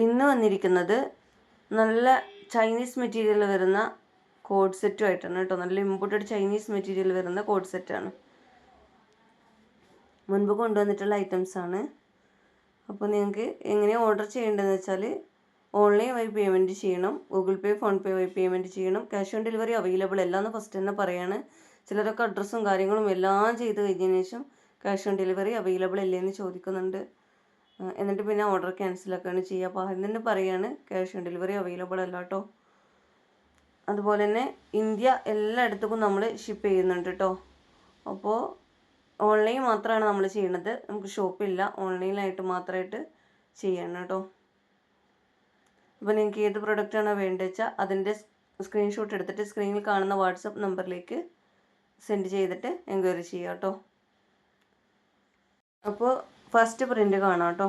ഇന്ന് വന്നിരിക്കുന്നത് നല്ല ചൈനീസ് മെറ്റീരിയൽ വരുന്ന കോഡ് സെറ്റുമായിട്ടാണ് കേട്ടോ. നല്ല ഇമ്പോർട്ടഡ് ചൈനീസ് മെറ്റീരിയൽ വരുന്ന കോഡ് സെറ്റാണ് മുൻപ് കൊണ്ടുവന്നിട്ടുള്ള ഐറ്റംസ് ആണ്. അപ്പോൾ നിങ്ങൾക്ക് എങ്ങനെ ഓർഡർ ചെയ്യേണ്ടതെന്ന് വെച്ചാൽ ഓൺലൈൻ വഴി പേയ്മെന്റ് ചെയ്യണം ഗൂഗിൾ പേ ഫോൺ പേ വഴി പേയ്മെന്റ് ചെയ്യണം ക്യാഷ് ഓൺ ഡെലിവറി അവൈലബിൾ അല്ല എന്ന് ഫസ്റ്റ് തന്നെ പറയാണ്. ചിലരൊക്കെ അഡ്രസ്സും കാര്യങ്ങളും എല്ലാം ചെയ്ത് കഴിഞ്ഞതിന് ശേഷം ക്യാഷ് ഓൺ ഡെലിവറി അവൈലബിൾ അല്ലേ എന്ന് ചോദിക്കുന്നുണ്ട്. എന്നിട്ട് പിന്നെ ഓർഡർ ക്യാൻസലൊക്കെയാണ് ചെയ്യുക. അപ്പോൾ ആദ്യം തന്നെ പറയുകയാണ് ക്യാഷ് ഓൺ ഡെലിവറി അവൈലബിൾ അല്ല കേട്ടോ അതുപോലെ തന്നെ ഇന്ത്യ എല്ലായിടത്തേക്കും നമ്മൾ ഷിപ്പ് ചെയ്യുന്നുണ്ട് കേട്ടോ അപ്പോൾ ഓൺലൈൻ മാത്രമാണ് നമ്മൾ ചെയ്യണത്. നമുക്ക് ഷോപ്പില്ല ഓൺലൈനിലായിട്ട് മാത്രമായിട്ട് ചെയ്യണം കേട്ടോ അപ്പോൾ നിങ്ങൾക്ക് ഏത് പ്രൊഡക്റ്റാണോ വേണ്ടത് വെച്ചാൽ അതിന്റെ സ്ക്രീൻഷോട്ട് എടുത്തിട്ട് സ്ക്രീനിൽ കാണുന്ന വാട്സപ്പ് നമ്പറിലേക്ക് സെൻഡ് ചെയ്തിട്ട് എൻക്വയറി ചെയ്യാം കേട്ടോ അപ്പോൾ ഫസ്റ്റ് പ്രിന്റ് കാണാം കേട്ടോ.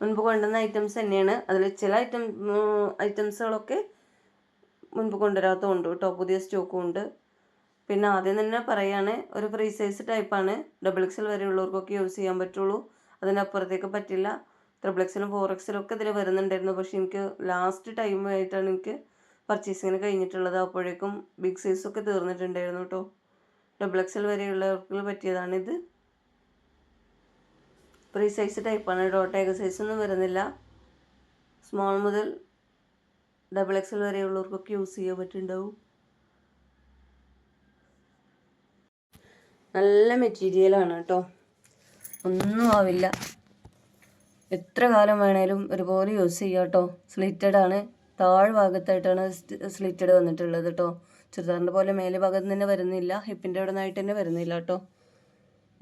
മുൻപ് കൊണ്ടുവന്ന ഐറ്റംസ് തന്നെയാണ്. അതിൽ ചില ഐറ്റം ഐറ്റംസുകളൊക്കെ മുൻപ് കൊണ്ടുവരാത്തതുണ്ട് കേട്ടോ. പുതിയ സ്റ്റോക്കും ഉണ്ട്. പിന്നെ ആദ്യം തന്നെ പറയുകയാണ് ഒരു ഫ്രീ സൈസ് ടൈപ്പാണ് ഡബിൾ എക്സൽ വരെയുള്ളവർക്കൊക്കെ യൂസ് ചെയ്യാൻ പറ്റുള്ളൂ. അതിനപ്പുറത്തേക്ക് പറ്റില്ല. ത്രിബിൾ എക്സലും ഫോർ എക്സലും ഒക്കെ ഇതിൽ വരുന്നുണ്ടായിരുന്നു. പക്ഷേ എനിക്ക് ലാസ്റ്റ് ടൈം ആയിട്ടാണ് എനിക്ക് പർച്ചേസിങ്ങിന് കഴിഞ്ഞിട്ടുള്ളത്. അപ്പോഴേക്കും ബിഗ് സൈസൊക്കെ തീർന്നിട്ടുണ്ടായിരുന്നു കേട്ടോ. ഡബിൾ എക്സൽ വരെയുള്ളവർക്ക് പറ്റിയതാണിത്. ഫ്രീ സൈസ് ടൈപ്പാണ് ഡോട്ട് ഏക സൈസ് ഒന്നും വരുന്നില്ല. സ്മോൾ മുതൽ ഡബിൾ എക്സൽ വരെയുള്ളവർക്കൊക്കെ യൂസ് ചെയ്യാൻ പറ്റുന്നുണ്ടാവും നല്ല മെറ്റീരിയലാണ് കേട്ടോ ഒന്നും ആവില്ല. എത്ര കാലം വേണേലും ഒരുപോലെ യൂസ് ചെയ്യാം കേട്ടോ സ്ലിറ്റഡ് ആണ്. താഴ്ഭാഗത്തായിട്ടാണ് സ്ലിറ്റഡ് വന്നിട്ടുള്ളത് കേട്ടോ ചുരിദാറിന്റെ പോലെ മേലെ ഭാഗത്ത് തന്നെ വരുന്നില്ല. ഹിപ്പിന്റെ അവിടെ നിന്നായിട്ട് തന്നെ വരുന്നില്ല കേട്ടോ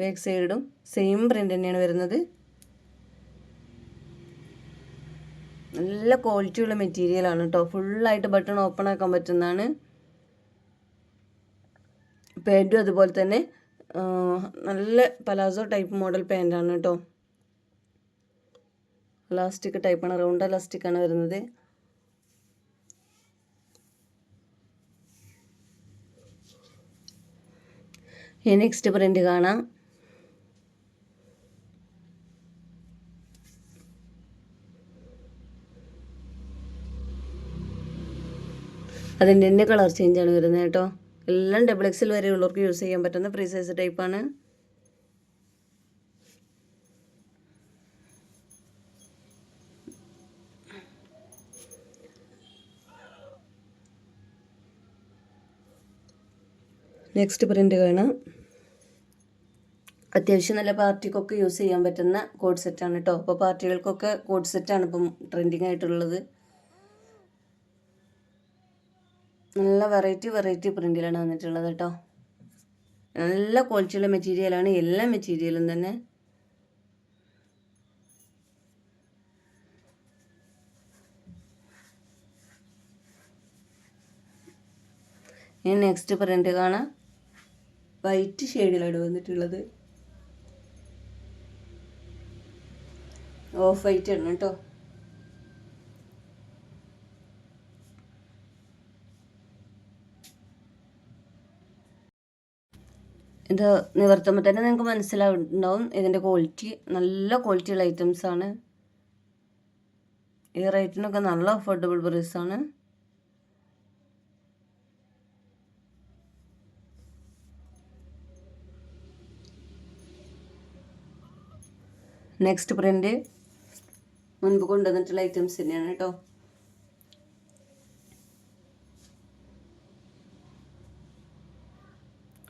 ബാക്ക് സൈഡും സെയിം പ്രിന്റ് തന്നെയാണ് വരുന്നത്. നല്ല ക്വാളിറ്റിയുള്ള മെറ്റീരിയലാണ് കേട്ടോ ഫുള്ളായിട്ട് ബട്ടൺ ഓപ്പൺ ആക്കാൻ പറ്റുന്നതാണ്. പാന്റും അതുപോലെ തന്നെ നല്ല പലാസോ ടൈപ്പ് മോഡൽ പാന്റാണ് കേട്ടോ ഇലാസ്റ്റിക് ടൈപ്പാണ് റൗണ്ട് ലാസ്റ്റിക് ആണ് വരുന്നത്. നെക്സ്റ്റ് പ്രിന്റ് കാണാം. അതിന്റെ തന്നെ കളർ ചേഞ്ചാണ് വരുന്നത് കേട്ടോ. എല്ലാം ഡബിൾ എക്സിൽ വരെയുള്ളവർക്ക് യൂസ് ചെയ്യാൻ പറ്റുന്ന ഫ്രീ സൈസ് ടൈപ്പാണ് നെക്സ്റ്റ് പ്രിന്റ് കാണാം. അത്യാവശ്യം നല്ല പാർട്ടിക്കൊക്കെ യൂസ് ചെയ്യാൻ പറ്റുന്ന കോഡ് സെറ്റാണ് കേട്ടോ. അപ്പോൾ പാർട്ടികൾക്കൊക്കെ കോഡ് സെറ്റാണ് ഇപ്പം ട്രെൻഡിങ് ആയിട്ടുള്ളത്. നല്ല വെറൈറ്റി വെറൈറ്റി പ്രിന്റിലാണ് വന്നിട്ടുള്ളത് കേട്ടോ നല്ല ക്വാളിറ്റിയുള്ള മെറ്റീരിയലാണ് എല്ലാ മെറ്റീരിയലും തന്നെ. ഇനി നെക്സ്റ്റ് പ്രിന്റ് കാണാം. വൈറ്റ് ഷെയ്ഡിലാണ് വന്നിട്ടുള്ളത്. ഓഫ് വൈറ്റ് ആണ് കേട്ടോ ഇത് നിവർത്തുമ്പോൾ തന്നെ നിങ്ങൾക്ക് മനസ്സിലാവുണ്ടാവും. ഇതിന്റെ ക്വാളിറ്റി നല്ല ക്വാളിറ്റിയുള്ള ആണ്. ഈ റേറ്റിനൊക്കെ നല്ല അഫോർഡബിൾ പ്രൈസ് ആണ്. നെക്സ്റ്റ് പ്രിന്റ് മുൻപ് കൊണ്ടുവന്നിട്ടുള്ള ഐറ്റംസ് തന്നെയാണ് കേട്ടോ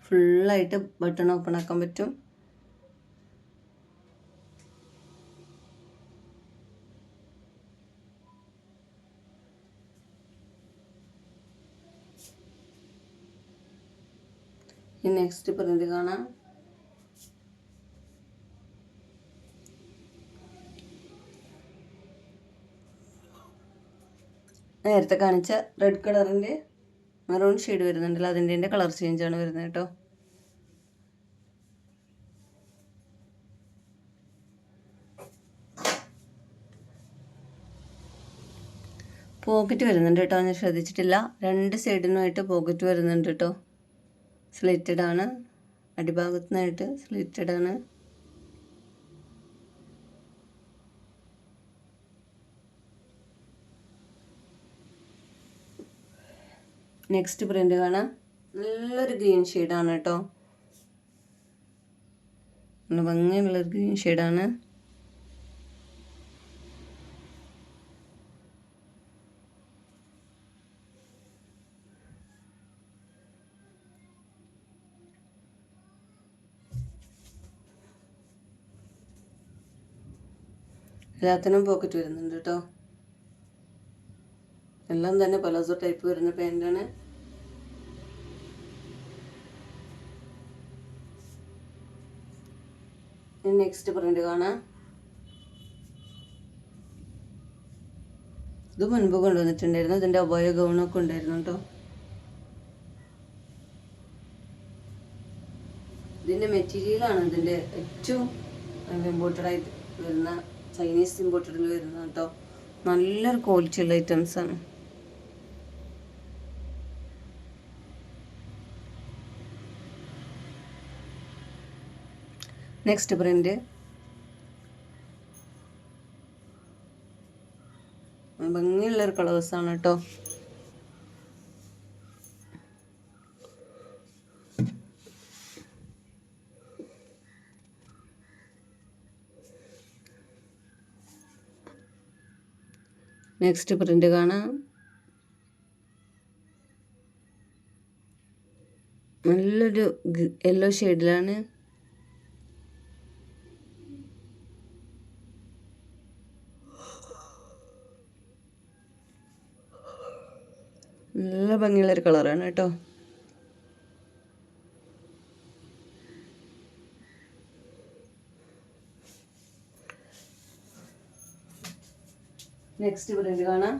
ഫുള്ളായിട്ട് ബട്ടൺ ഓപ്പൺ ആക്കാൻ പറ്റും. ഈ നെക്സ്റ്റ് പ്രിന്റ് കാണാം. നേരത്തെ കാണിച്ച റെഡ് കളറിന്റെ മെറൂൺ ഷെയ്ഡ് വരുന്നുണ്ടല്ലോ അതിന്റെ കളർ ചേഞ്ച് ആണ് വരുന്നത് കേട്ടോ. പോക്കറ്റ് വരുന്നുണ്ട് കേട്ടോ. ഞാൻ ശ്രദ്ധിച്ചിട്ടില്ല. രണ്ട് സൈഡിനുമായിട്ട് പോക്കറ്റ് വരുന്നുണ്ട് കേട്ടോ. സ്ലിറ്റഡ് ആണ്. അടിഭാഗത്തുനിന്നായിട്ട് സ്ലിറ്റഡ് ആണ്. നെക്സ്റ്റ് പ്രിന്റ് കാണാം. നല്ലൊരു ഗ്രീൻ ഷെയ്ഡാണ് കേട്ടോ. നല്ല ഭംഗിയുള്ളൊരു ഗ്രീൻ ഷെയ്ഡാണ് എല്ലാത്തിനും പോക്കറ്റ് വരുന്നുണ്ട് കേട്ടോ എല്ലാം തന്നെ പലസോ ടൈപ്പ് വരുന്ന പാന്റാണ് നെക്സ്റ്റ് പ്രിന്റ് കാണാം. ഇത് മുൻപ് കൊണ്ടുവന്നിട്ടുണ്ടായിരുന്നു. ഇതിന്റെ അബോയ ഉണ്ടായിരുന്നു കേട്ടോ ഇതിന്റെ മെറ്റീരിയലാണ് ഇതിന്റെ ഏറ്റവും ഇമ്പോർട്ടഡ് ആയിട്ട് വരുന്ന ചൈനീസ് ഇമ്പോർട്ടഡിൽ വരുന്ന കേട്ടോ. നല്ലൊരു ക്വാളിറ്റി ഉള്ള ഐറ്റംസ് ആണ്. നെക്സ്റ്റ് പ്രിന്റ് ഭംഗിയുള്ളൊരു കളേഴ്സാണ് കേട്ടോ. നെക്സ്റ്റ് പ്രിന്റ് കാണാം. നല്ലൊരു യെല്ലോ ഷെയ്ഡിലാണ് നല്ല ഭംഗിയുള്ളൊരു കളറാണ് കേട്ടോ. നെക്സ്റ്റ് പ്രിന്റ് കാണാം.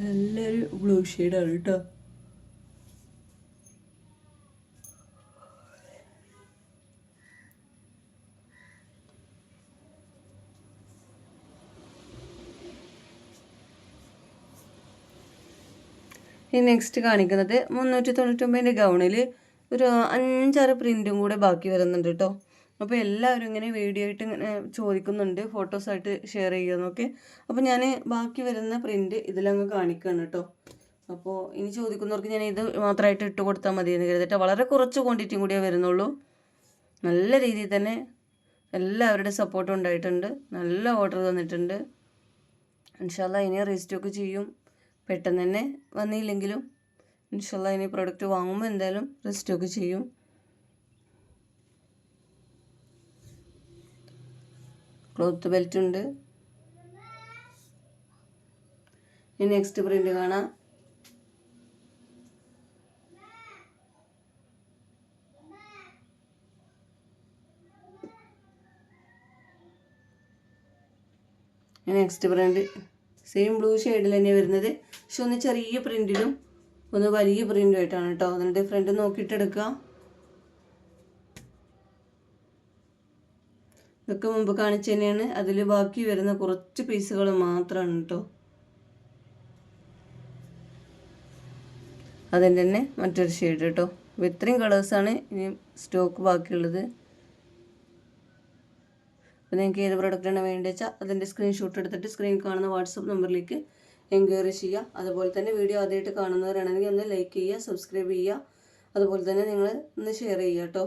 നല്ലൊരു ബ്ലൂ ഷെയ്ഡാണ് കേട്ടോ ഇനി നെക്സ്റ്റ് കാണിക്കുന്നത് മുന്നൂറ്റി തൊണ്ണൂറ്റൊമ്പതിന്റെ ഗൗണിൽ ഒരു അഞ്ചാറ് പ്രിന്റും കൂടെ ബാക്കി വരുന്നുണ്ട് കേട്ടോ അപ്പോൾ എല്ലാവരും ഇങ്ങനെ വീഡിയോ ആയിട്ട് ഇങ്ങനെ ചോദിക്കുന്നുണ്ട് ഫോട്ടോസായിട്ട് ഷെയർ ചെയ്യുമെന്നൊക്കെ അപ്പോൾ ഞാൻ ബാക്കി വരുന്ന പ്രിന്റ് ഇതിലങ്ങ് കാണിക്കുകയാണ് കേട്ടോ അപ്പോൾ ഇനി ചോദിക്കുന്നവർക്ക് ഞാൻ ഇത് മാത്രമായിട്ട് ഇട്ട് കൊടുത്താൽ മതി എന്ന് കരുതിട്ട് വളരെ കുറച്ച് ക്വാണ്ടിറ്റിയും കൂടിയേ വരുന്നുള്ളൂ. നല്ല രീതിയിൽ തന്നെ എല്ലാവരുടെ സപ്പോർട്ടും ഉണ്ടായിട്ടുണ്ട്. നല്ല ഓർഡർ തന്നിട്ടുണ്ട്. ഇൻഷാല്ല ഇനി റീസ്റ്റോക്ക് ചെയ്യും. പെട്ടെന്ന് തന്നെ വന്നില്ലെങ്കിലും ഇൻഷല്ല ഇനി പ്രൊഡക്റ്റ് വാങ്ങുമ്പോൾ എന്തായാലും റെസ്റ്റൊക്കെ ചെയ്യും. ക്ലോത്ത് ബെൽറ്റ് ഉണ്ട്. ഇനി നെക്സ്റ്റ് പ്രിന്റ് കാണാം. നെക്സ്റ്റ് പ്രിന്റ് സെയിം ബ്ലൂ ഷെയ്ഡിൽ തന്നെ വരുന്നത്. പക്ഷെ ഒന്ന് ചെറിയ പ്രിന്റിലും ഒന്ന് വലിയ പ്രിന്റും ആയിട്ടാണ് കേട്ടോ അതിന് ഡിഫറെന്റ് നോക്കിയിട്ടെടുക്കുക. ഇതൊക്കെ മുമ്പ് കാണിച്ചു തന്നെയാണ്. അതിൽ ബാക്കി വരുന്ന കുറച്ച് പീസുകൾ മാത്രമാണ് കേട്ടോ. അതിന്റെ തന്നെ മറ്റൊരു ഷെയ്ഡ് കേട്ടോ. അപ്പോൾ ഇത്രയും കളേഴ്സാണ് ഇനി സ്റ്റോക്ക് ബാക്കിയുള്ളത്. അപ്പോൾ നിങ്ങൾക്ക് ഏത് പ്രൊഡക്റ്റാണ് വേണ്ടത് വെച്ചാൽ അതിന്റെ സ്ക്രീൻഷോട്ട് എടുത്തിട്ട് സ്ക്രീൻ കാണുന്ന വാട്സപ്പ് നമ്പറിലേക്ക് എൻക്വയറി ചെയ്യുക. അതുപോലെ തന്നെ വീഡിയോ ആദ്യമായിട്ട് കാണുന്നവരാണെങ്കിൽ ഒന്ന് ലൈക്ക് ചെയ്യുക സബ്സ്ക്രൈബ് ചെയ്യുക. അതുപോലെ തന്നെ നിങ്ങൾ ഒന്ന് ഷെയർ ചെയ്യുക കേട്ടോ